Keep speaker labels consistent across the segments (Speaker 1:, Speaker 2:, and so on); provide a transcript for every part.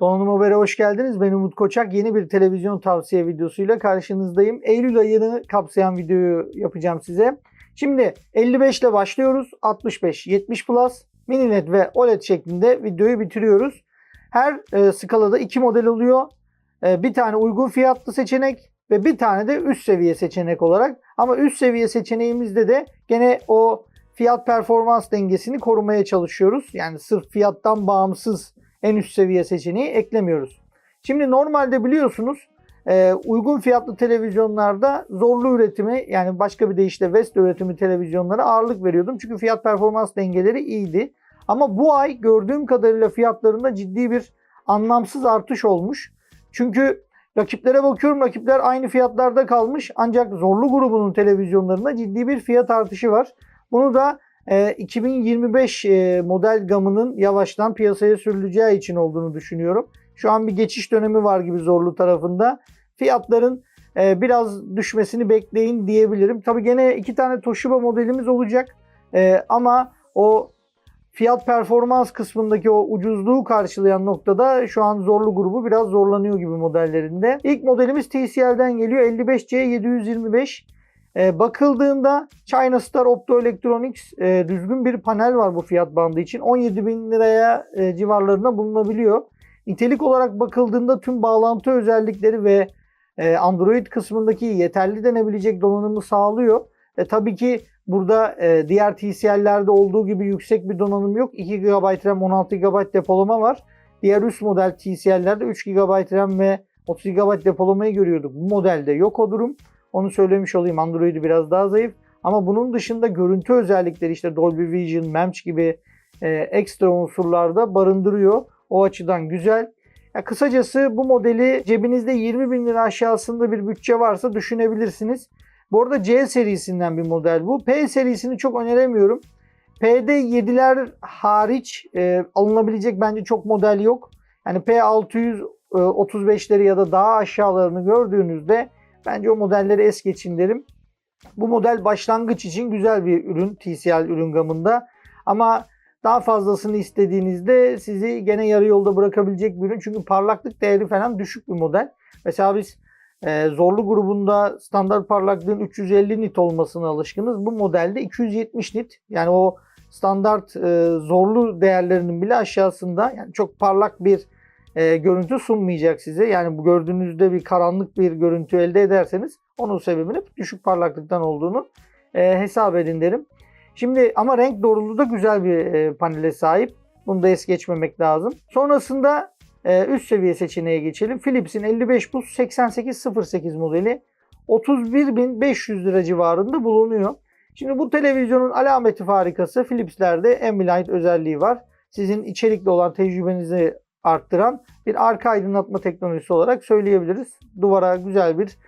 Speaker 1: Donanım Haber'e hoş geldiniz. Ben Umut Koçak. Yeni bir televizyon tavsiye videosuyla karşınızdayım. Eylül ayını kapsayan videoyu yapacağım size. Şimdi 55 ile başlıyoruz. 65, 70 Plus, Mini LED ve OLED şeklinde videoyu bitiriyoruz. Her e, skalada iki model oluyor. E, bir tane uygun fiyatlı seçenek ve bir tane de üst seviye seçenek olarak. Ama üst seviye seçeneğimizde de gene o fiyat performans dengesini korumaya çalışıyoruz. Yani sırf fiyattan bağımsız en üst seviye seçeneği eklemiyoruz. Şimdi normalde biliyorsunuz e, uygun fiyatlı televizyonlarda zorlu üretimi yani başka bir deyişle West üretimi televizyonlara ağırlık veriyordum. Çünkü fiyat performans dengeleri iyiydi. Ama bu ay gördüğüm kadarıyla fiyatlarında ciddi bir anlamsız artış olmuş. Çünkü rakiplere bakıyorum rakipler aynı fiyatlarda kalmış ancak zorlu grubunun televizyonlarında ciddi bir fiyat artışı var. Bunu da e, 2025 e, model gamının yavaştan piyasaya sürüleceği için olduğunu düşünüyorum. Şu an bir geçiş dönemi var gibi zorlu tarafında. Fiyatların e, biraz düşmesini bekleyin diyebilirim. Tabi gene iki tane Toshiba modelimiz olacak. E, ama o fiyat performans kısmındaki o ucuzluğu karşılayan noktada şu an zorlu grubu biraz zorlanıyor gibi modellerinde. İlk modelimiz TCL'den geliyor. 55C725. E, bakıldığında China Star Optoelectronics e, düzgün bir panel var bu fiyat bandı için. 17 bin liraya e, civarlarında bulunabiliyor. Nitelik olarak bakıldığında tüm bağlantı özellikleri ve e, Android kısmındaki yeterli denebilecek donanımı sağlıyor. E, tabii ki burada e, diğer TCL'lerde olduğu gibi yüksek bir donanım yok. 2 GB RAM 16 GB depolama var. Diğer üst model TCL'lerde 3 GB RAM ve 30 GB depolamayı görüyorduk. Bu modelde yok o durum. Onu söylemiş olayım. Android'i biraz daha zayıf. Ama bunun dışında görüntü özellikleri işte Dolby Vision, MEMS gibi e, ekstra unsurlarda barındırıyor. O açıdan güzel. Ya kısacası bu modeli cebinizde 20 bin lira aşağısında bir bütçe varsa düşünebilirsiniz. Bu arada C serisinden bir model bu. P serisini çok öneremiyorum. P'de 7'ler hariç e, alınabilecek bence çok model yok. Yani P635'leri ya da daha aşağılarını gördüğünüzde bence o modelleri es geçin derim. Bu model başlangıç için güzel bir ürün TCL ürün gamında. Ama daha fazlasını istediğinizde sizi gene yarı yolda bırakabilecek bir ürün. Çünkü parlaklık değeri falan düşük bir model. Mesela biz e, zorlu grubunda standart parlaklığın 350 nit olmasına alışkınız. Bu modelde 270 nit. Yani o standart e, zorlu değerlerinin bile aşağısında. Yani çok parlak bir e, görüntü sunmayacak size. Yani bu gördüğünüzde bir karanlık bir görüntü elde ederseniz onun sebebinin düşük parlaklıktan olduğunu e, hesap edin derim. Şimdi ama renk doğruluğu da güzel bir e, panele sahip. Bunu da es geçmemek lazım. Sonrasında e, üst seviye seçeneğe geçelim. Philips'in 55 Plus 8808 modeli 31.500 lira civarında bulunuyor. Şimdi bu televizyonun alameti farikası Philips'lerde Ambilight özelliği var. Sizin içerikli olan tecrübenizi arttıran bir arka aydınlatma teknolojisi olarak söyleyebiliriz. Duvara güzel bir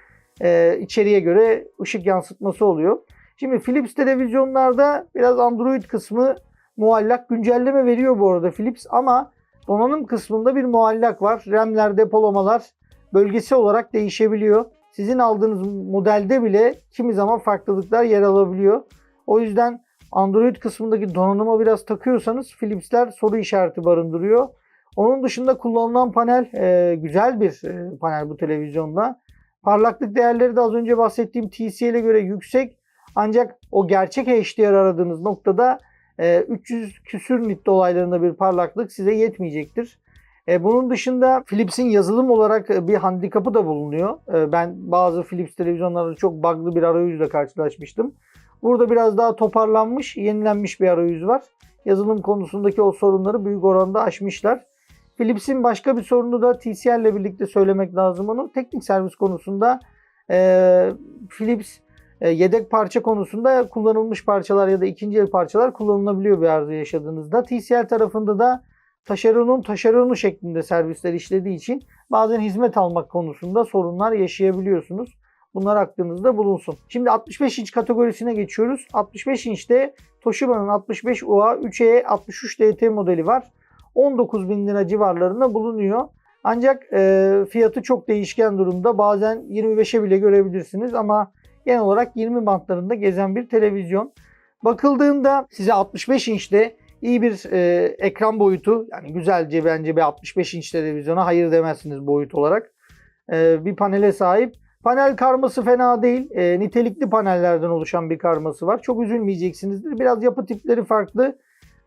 Speaker 1: e, içeriye göre ışık yansıtması oluyor. Şimdi Philips televizyonlarda biraz Android kısmı muallak güncelleme veriyor bu arada Philips ama donanım kısmında bir muallak var. RAM'ler, depolamalar bölgesi olarak değişebiliyor. Sizin aldığınız modelde bile kimi zaman farklılıklar yer alabiliyor. O yüzden Android kısmındaki donanıma biraz takıyorsanız Philips'ler soru işareti barındırıyor. Onun dışında kullanılan panel e, güzel bir e, panel bu televizyonda. Parlaklık değerleri de az önce bahsettiğim TCL'e göre yüksek. Ancak o gerçek HDR aradığınız noktada e, 300 küsür nit dolaylarında bir parlaklık size yetmeyecektir. E, bunun dışında Philips'in yazılım olarak e, bir handikapı da bulunuyor. E, ben bazı Philips televizyonlarda çok bug'lı bir arayüzle karşılaşmıştım. Burada biraz daha toparlanmış, yenilenmiş bir arayüz var. Yazılım konusundaki o sorunları büyük oranda aşmışlar. Philips'in başka bir sorunu da TCL ile birlikte söylemek lazım onu. Teknik servis konusunda e, Philips e, yedek parça konusunda kullanılmış parçalar ya da ikinci el parçalar kullanılabiliyor bir arıza yaşadığınızda. TCL tarafında da taşeronun taşeronu şeklinde servisler işlediği için bazen hizmet almak konusunda sorunlar yaşayabiliyorsunuz. Bunlar aklınızda bulunsun. Şimdi 65 inç kategorisine geçiyoruz. 65 inçte Toshiba'nın 65 UA 3E 63 DT modeli var. 19 bin lira civarlarında bulunuyor. Ancak e, fiyatı çok değişken durumda. Bazen 25'e bile görebilirsiniz ama genel olarak 20 bantlarında gezen bir televizyon. Bakıldığında size 65 inçte iyi bir e, ekran boyutu yani güzelce bence bir 65 inç televizyona hayır demezsiniz boyut olarak. E, bir panele sahip. Panel karması fena değil. E, nitelikli panellerden oluşan bir karması var. Çok üzülmeyeceksinizdir. Biraz yapı tipleri farklı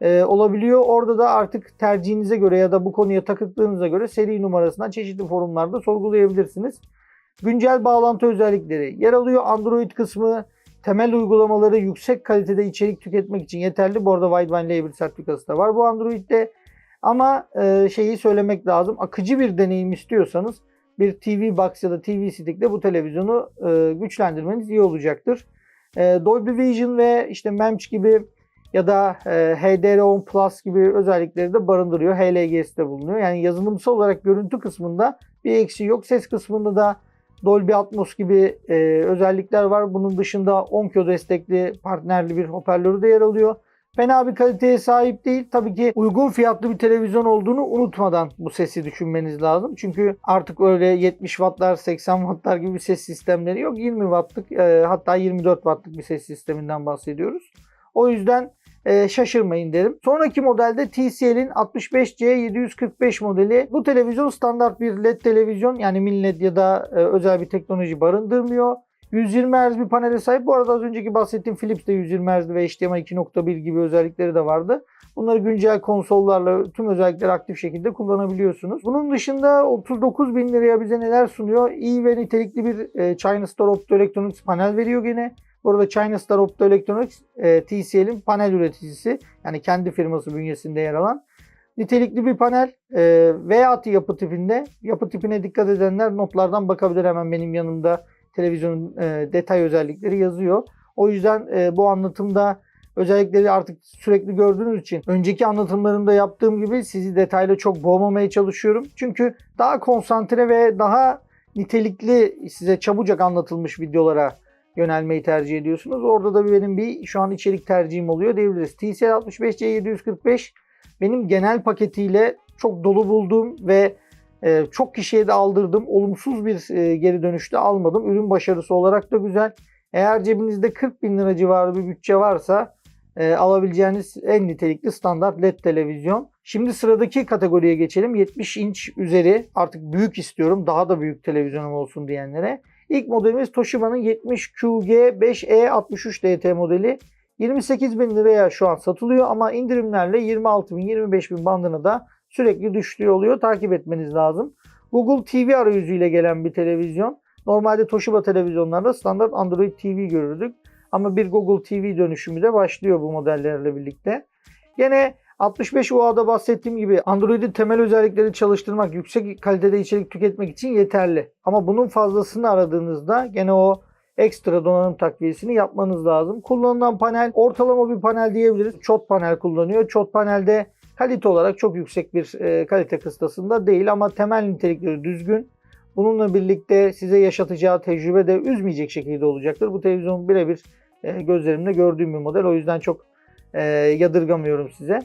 Speaker 1: e, olabiliyor. Orada da artık tercihinize göre ya da bu konuya takıldığınıza göre seri numarasından çeşitli forumlarda sorgulayabilirsiniz. Güncel bağlantı özellikleri yer alıyor. Android kısmı temel uygulamaları yüksek kalitede içerik tüketmek için yeterli. Bu arada Widevine Label sertifikası da var bu Android'de. Ama e, şeyi söylemek lazım. Akıcı bir deneyim istiyorsanız bir TV Box ya da TV Stick'le bu televizyonu e, güçlendirmeniz iyi olacaktır. E, Dolby Vision ve işte MEMC gibi ya da e, HDR10 Plus gibi özellikleri de barındırıyor. HLG'si de bulunuyor. Yani yazılımsal olarak görüntü kısmında bir eksiği yok. Ses kısmında da Dolby Atmos gibi e, özellikler var. Bunun dışında Onkyo destekli partnerli bir hoparlörü de yer alıyor. Fena bir kaliteye sahip değil. Tabii ki uygun fiyatlı bir televizyon olduğunu unutmadan bu sesi düşünmeniz lazım. Çünkü artık öyle 70 wattlar 80 wattlar gibi bir ses sistemleri yok. 20 wattlık e, hatta 24 wattlık bir ses sisteminden bahsediyoruz. O yüzden e, şaşırmayın derim. Sonraki modelde TCL'in 65C745 modeli. Bu televizyon standart bir LED televizyon yani mini LED ya da e, özel bir teknoloji barındırmıyor. 120 Hz bir panele sahip. Bu arada az önceki bahsettiğim Philips de 120 Hz ve HDMI 2.1 gibi özellikleri de vardı. Bunları güncel konsollarla tüm özellikleri aktif şekilde kullanabiliyorsunuz. Bunun dışında 39 bin liraya bize neler sunuyor? İyi ve nitelikli bir e, China Star Optoelectronics panel veriyor gene. Bu arada China Star Optoelectronics e, TCL'in panel üreticisi. Yani kendi firması bünyesinde yer alan. Nitelikli bir panel e, V6 yapı tipinde. Yapı tipine dikkat edenler notlardan bakabilir hemen benim yanımda televizyonun e, detay özellikleri yazıyor. O yüzden e, bu anlatımda özellikleri artık sürekli gördüğünüz için önceki anlatımlarımda yaptığım gibi sizi detaylı çok boğmamaya çalışıyorum. Çünkü daha konsantre ve daha nitelikli size çabucak anlatılmış videolara yönelmeyi tercih ediyorsunuz. Orada da benim bir şu an içerik tercihim oluyor diyebiliriz. TCL 65C745 benim genel paketiyle çok dolu bulduğum ve e, çok kişiye de aldırdım. Olumsuz bir e, geri dönüşte almadım. Ürün başarısı olarak da güzel. Eğer cebinizde 40 bin lira civarı bir bütçe varsa e, alabileceğiniz en nitelikli standart LED televizyon. Şimdi sıradaki kategoriye geçelim. 70 inç üzeri artık büyük istiyorum. Daha da büyük televizyonum olsun diyenlere. İlk modelimiz Toshiba'nın 70QG5E63DT modeli. 28 bin liraya şu an satılıyor ama indirimlerle 26 bin 25 bin bandına da sürekli düştüğü oluyor. Takip etmeniz lazım. Google TV arayüzüyle gelen bir televizyon. Normalde Toshiba televizyonlarda standart Android TV görürdük. Ama bir Google TV dönüşümü de başlıyor bu modellerle birlikte. Yine 65 UA'da bahsettiğim gibi Android'in temel özellikleri çalıştırmak, yüksek kalitede içerik tüketmek için yeterli. Ama bunun fazlasını aradığınızda gene o ekstra donanım takviyesini yapmanız lazım. Kullanılan panel ortalama bir panel diyebiliriz. Çot panel kullanıyor. Çot panelde kalite olarak çok yüksek bir e, kalite kıstasında değil ama temel nitelikleri düzgün. Bununla birlikte size yaşatacağı tecrübe de üzmeyecek şekilde olacaktır. Bu televizyon birebir e, gözlerimle gördüğüm bir model. O yüzden çok e, yadırgamıyorum size.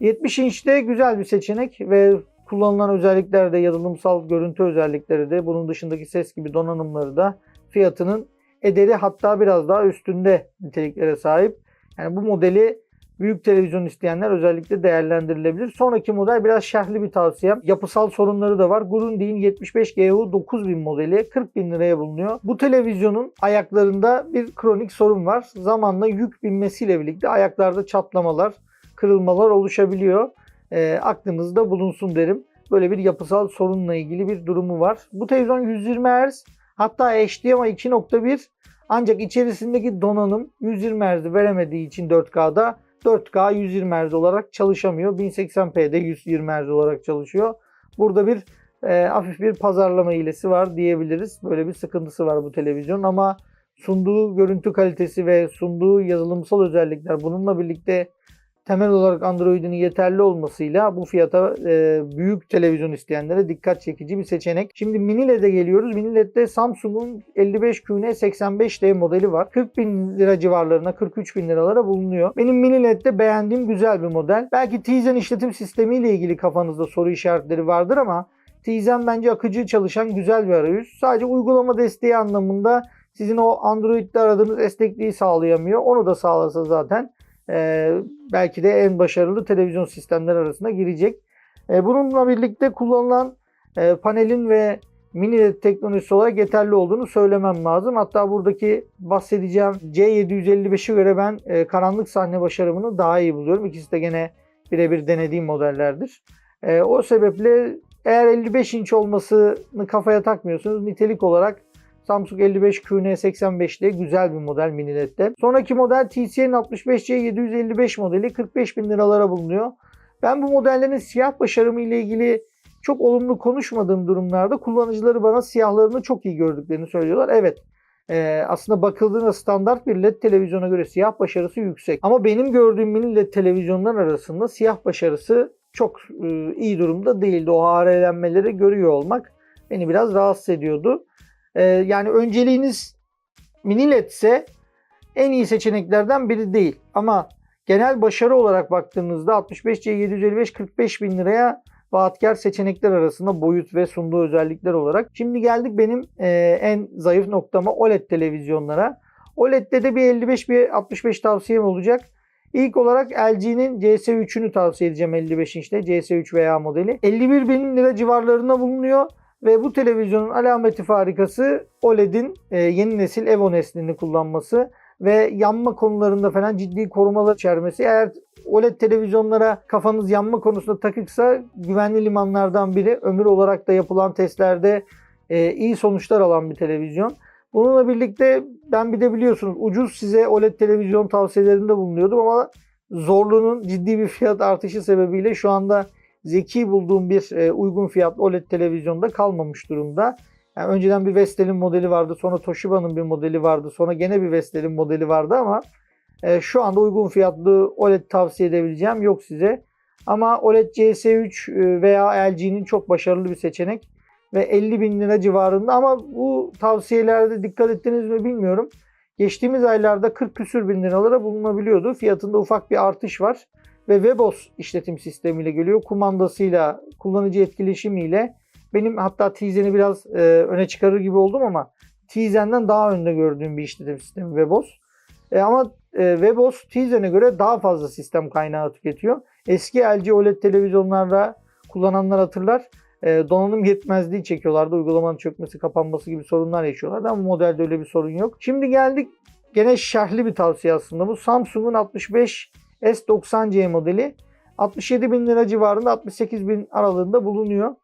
Speaker 1: 70 inçte güzel bir seçenek ve kullanılan özellikler de yazılımsal görüntü özellikleri de bunun dışındaki ses gibi donanımları da fiyatının ederi hatta biraz daha üstünde niteliklere sahip. Yani bu modeli büyük televizyon isteyenler özellikle değerlendirilebilir. Sonraki model biraz şerhli bir tavsiyem. Yapısal sorunları da var. Grundig'in 75GU 9000 modeli 40 bin liraya bulunuyor. Bu televizyonun ayaklarında bir kronik sorun var. Zamanla yük binmesiyle birlikte ayaklarda çatlamalar, kırılmalar oluşabiliyor. E, aklınızda bulunsun derim. Böyle bir yapısal sorunla ilgili bir durumu var. Bu televizyon 120 Hz hatta HDMI 2.1 ancak içerisindeki donanım 120 Hz veremediği için 4K'da 4K 120 Hz olarak çalışamıyor. 1080p'de 120 Hz olarak çalışıyor. Burada bir e, hafif bir pazarlama hilesi var diyebiliriz. Böyle bir sıkıntısı var bu televizyonun ama sunduğu görüntü kalitesi ve sunduğu yazılımsal özellikler bununla birlikte temel olarak Android'in yeterli olmasıyla bu fiyata e, büyük televizyon isteyenlere dikkat çekici bir seçenek. Şimdi mini LED'e geliyoruz. Mini LED'de Samsung'un 55QN 85D modeli var. 40 bin lira civarlarına 43 bin liralara bulunuyor. Benim mini LED'de beğendiğim güzel bir model. Belki Tizen işletim sistemiyle ilgili kafanızda soru işaretleri vardır ama Tizen bence akıcı çalışan güzel bir arayüz. Sadece uygulama desteği anlamında sizin o Android'de aradığınız esnekliği sağlayamıyor. Onu da sağlasa zaten e, belki de en başarılı televizyon sistemler arasına girecek. E, bununla birlikte kullanılan e, panelin ve mini LED teknolojisi olarak yeterli olduğunu söylemem lazım. Hatta buradaki bahsedeceğim C755'e göre ben e, karanlık sahne başarımını daha iyi buluyorum. İkisi de gene birebir denediğim modellerdir. E, o sebeple eğer 55 inç olmasını kafaya takmıyorsunuz nitelik olarak Samsung 55 QN85'de güzel bir model mini LED'de. Sonraki model TCL'in 65C755 modeli 45 bin liralara bulunuyor. Ben bu modellerin siyah başarımı ile ilgili çok olumlu konuşmadığım durumlarda kullanıcıları bana siyahlarını çok iyi gördüklerini söylüyorlar. Evet e, aslında bakıldığında standart bir LED televizyona göre siyah başarısı yüksek. Ama benim gördüğüm mini LED televizyonlar arasında siyah başarısı çok e, iyi durumda değildi. O harelenmeleri görüyor olmak beni biraz rahatsız ediyordu. E, yani önceliğiniz mini LED ise en iyi seçeneklerden biri değil. Ama genel başarı olarak baktığınızda 65C755 45 bin liraya vaatkar seçenekler arasında boyut ve sunduğu özellikler olarak. Şimdi geldik benim e, en zayıf noktama OLED televizyonlara. OLED'de de bir 55 bir 65 tavsiyem olacak. İlk olarak LG'nin CS3'ünü tavsiye edeceğim 55 inçte CS3 veya modeli. 51 bin lira civarlarında bulunuyor. Ve bu televizyonun alameti farikası OLED'in e, yeni nesil Evo neslini kullanması ve yanma konularında falan ciddi korumalar içermesi. Eğer OLED televizyonlara kafanız yanma konusunda takıksa güvenli limanlardan biri. Ömür olarak da yapılan testlerde e, iyi sonuçlar alan bir televizyon. Bununla birlikte ben bir de biliyorsunuz ucuz size OLED televizyon tavsiyelerinde bulunuyordum ama zorluğunun ciddi bir fiyat artışı sebebiyle şu anda zeki bulduğum bir e, uygun fiyatlı OLED televizyonda kalmamış durumda. Yani önceden bir Vestel'in modeli vardı, sonra Toshiba'nın bir modeli vardı, sonra gene bir Vestel'in modeli vardı ama e, şu anda uygun fiyatlı OLED tavsiye edebileceğim yok size. Ama OLED CS3 e, veya LG'nin çok başarılı bir seçenek ve 50 bin lira civarında ama bu tavsiyelerde dikkat ettiniz mi bilmiyorum. Geçtiğimiz aylarda 40 küsür bin liralara bulunabiliyordu. Fiyatında ufak bir artış var ve WebOS işletim sistemiyle geliyor. Kumandasıyla, kullanıcı etkileşimiyle benim hatta Tizen'i biraz e, öne çıkarır gibi oldum ama Tizen'den daha önde gördüğüm bir işletim sistemi WebOS. E, ama e, WebOS Tizen'e göre daha fazla sistem kaynağı tüketiyor. Eski LG OLED televizyonlarda kullananlar hatırlar. E, donanım yetmezliği çekiyorlardı. Uygulamanın çökmesi, kapanması gibi sorunlar yaşıyorlardı ama modelde öyle bir sorun yok. Şimdi geldik gene şerhli bir tavsiye aslında bu. Samsung'un 65 S90C modeli 67 bin lira civarında 68 bin aralığında bulunuyor.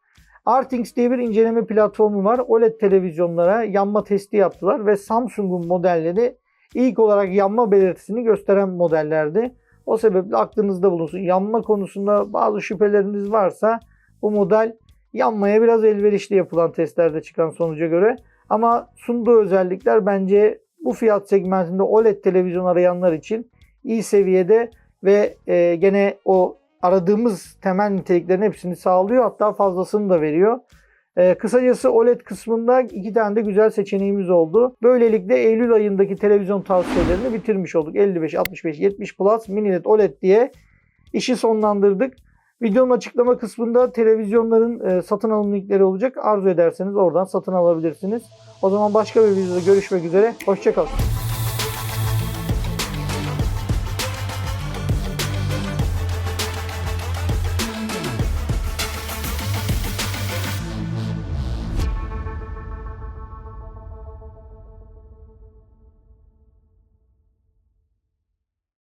Speaker 1: Artings diye bir inceleme platformu var. OLED televizyonlara yanma testi yaptılar ve Samsung'un modelleri ilk olarak yanma belirtisini gösteren modellerdi. O sebeple aklınızda bulunsun. Yanma konusunda bazı şüpheleriniz varsa bu model yanmaya biraz elverişli yapılan testlerde çıkan sonuca göre. Ama sunduğu özellikler bence bu fiyat segmentinde OLED televizyon arayanlar için iyi seviyede ve e, gene o aradığımız temel niteliklerin hepsini sağlıyor. Hatta fazlasını da veriyor. Ee, kısacası OLED kısmında iki tane de güzel seçeneğimiz oldu. Böylelikle Eylül ayındaki televizyon tavsiyelerini bitirmiş olduk. 55, 65, 70 Plus, Mini LED, OLED diye işi sonlandırdık. Videonun açıklama kısmında televizyonların e, satın alım linkleri olacak. Arzu ederseniz oradan satın alabilirsiniz. O zaman başka bir videoda görüşmek üzere. Hoşçakalın.